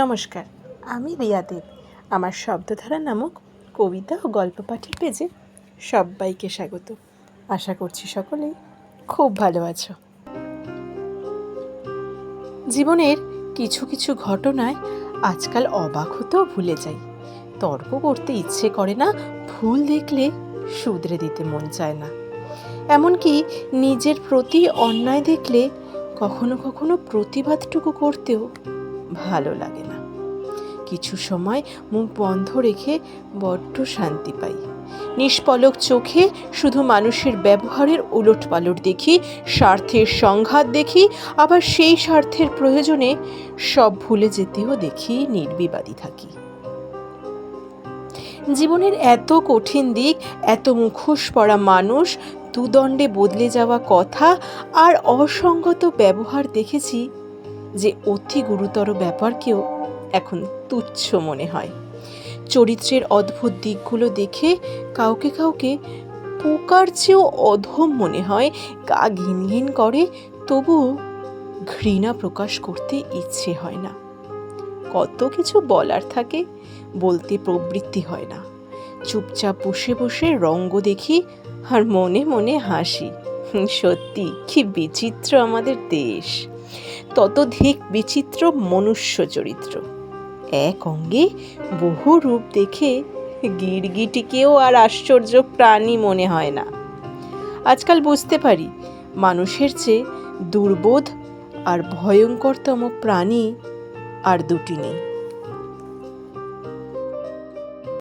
নমস্কার, আমি রিয়া দেব। আমার শব্দধারা নামক কবিতা ও গল্প পাঠের পেজে সবাইকে স্বাগত। আশা করছি সকলেই খুব ভালো আছো। জীবনের কিছু কিছু ঘটনায় আজকাল অবাক হতেও ভুলে যাই। তর্ক করতে ইচ্ছে করে না, ভুল দেখলে শুধরে দিতে মন চায় না। এমনকি নিজের প্রতি অন্যায় দেখলে কখনো কখনো প্রতিবাদটুকু করতেও ভালো লাগে না। কিছু সময় মুখ বন্ধ রেখে বড্ড শান্তি পাই। নিষ্পলক চোখে শুধু মানুষের ব্যবহারের উলট পালট দেখি, স্বার্থের সংঘাত দেখি, আবার সেই স্বার্থের প্রয়োজনে সব ভুলে যেতেও দেখি, নির্বিবাদী থাকি। জীবনের এত কঠিন দিক, এত মুখোশ পড়া মানুষ, দুদণ্ডে বদলে যাওয়া কথা আর অসঙ্গত ব্যবহার দেখেছি যে অতি গুরুতর ব্যাপারকেও এখন তুচ্ছ মনে হয়। চরিত্রের অদ্ভুত দিকগুলো দেখে কাউকে কাউকে পোকার চেয়েও অধম মনে হয়, গা ঘিন ঘিন করে, তবুও ঘৃণা প্রকাশ করতে ইচ্ছে হয় না। কত কিছু বলার থাকে, বলতে প্রবৃত্তি হয় না। চুপচাপ বসে বসে রঙ্গ দেখি আর মনে মনে হাসি। সত্যি, কি বিচিত্র আমাদের দেশ। ততধিক বিচিত্র মনুষ্য চরিত্র। এক অঙ্গে বহু রূপ দেখে গিরগিটিকেও আর আশ্চর্য প্রাণী মনে হয় না। আজকাল বুঝতে পারি, মানুষের চেয়ে দুর্বোধ আর ভয়ঙ্করতম প্রাণী আর দুটি নেই।